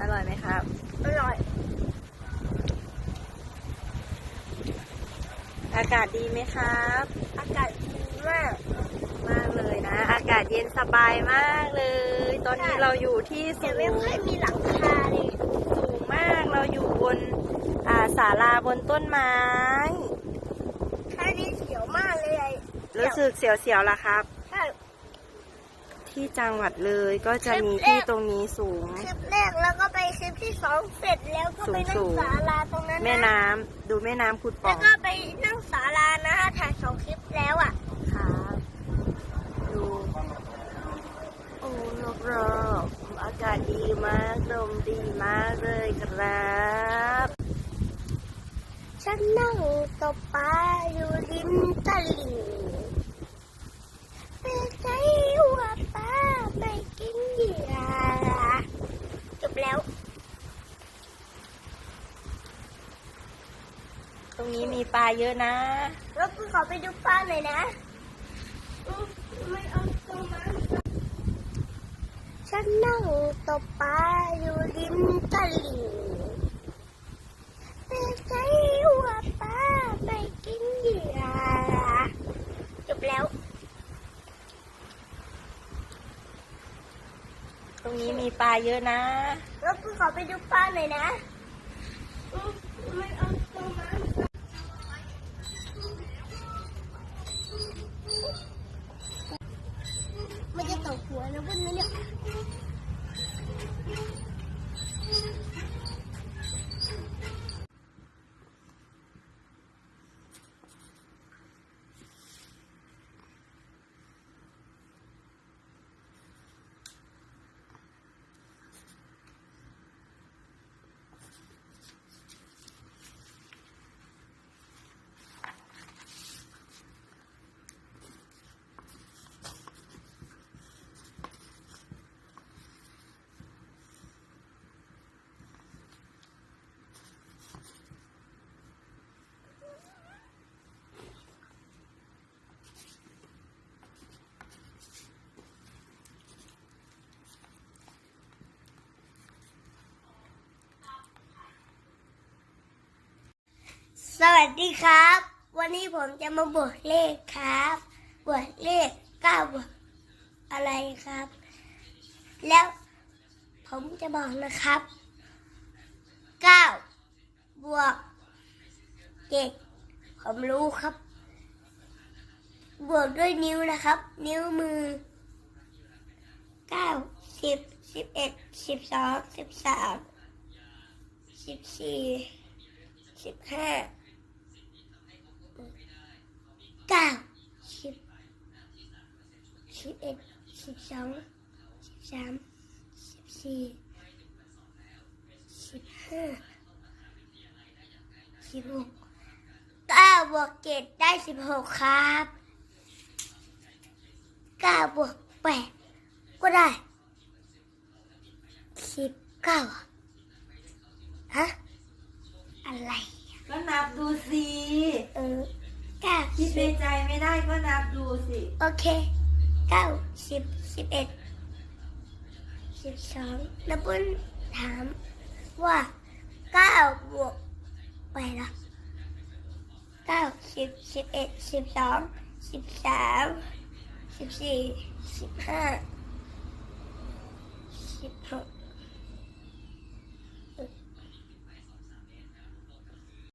อร่อยไหมครับ อร่อย อากาศดีไหมครับ อากาศดีมาก มากเลยนะ อากาศเย็นสบายมากเลย ตอนนี้ใช่เราอยู่ที่สูแต่งไม่ค่อยมีหลังคาเลย สูงมาก เราอยู่บนอ่าศาลาบนต้นไม้แค่นี้เสียวมากเลย รู้สึกเสียวๆล่ะครับใช่ ที่จังหวัดเลยก็จะมีคลิปแรกที่ตรงนี้สูง คลิปแรกแล้วก็ไปคลิปที่สองเสร็จแล้วก็ไปนั่สูงงๆศาลาตรงนั้นนะแม่น้ำดูแม่น้ำขุดป่แล้อวงก็ไปนั่งศาลานะถ่ายสองคลิปแล้วอะ ครับดูโอ้รอบๆอากาศดีมากลมดีมากเลยครับ ฉันนั่งตกปลาอยู่ริมตลิ่งเป็นใจว่าป้าไม่กินเหยื่อจบแล้ว ตรง นี้มีปลาเยอะนะแล้วกูขอไปดูปลาหน่อยนะอืมไม่เอาตัวมาฉันนั่งตกปลาอยู่ริมตลิ่งเป็นใจว่าป้าไม่กินเหยื่อจบแล้ว ตรงนี้มีปลาเยอะนะแล้วกูขอไปดูปลาหน่อยนะ มันจะตก สวัสดีครับ วันนี้ผมจะมาบวกเลขครับ บวกเลขเก้าบวกอะไรครับ แล้วผมจะบอกนะครับเก้าบวกเจ็ดผมรู้ครับ บวกด้วยนิ้วนะครับ นิ้วมือเก้าสิบสิบเอ็ดสิบสองสิบสามสิบสี่สิบห้าเก้าสิบสิบเอ็ด สิบสองสิบสามสิบสี่สิบห้าสิบหกเก้าบวกเจ็ดได้สิบหกครับเก้าบวกแปดก็ได้สิบเก้าฮะอะไรก็นับดูสิเออเก้าคิดในสิบใจไม่ได้ก็นับดูสิ โอเค เก้าสิบสิบเอ็ดสิบสองแล้วปุ้นถามว่าเก้าบวกไปละเก้าสิบสิบเอ็ดสิบสองสิบสามสิบสี่สิบห้า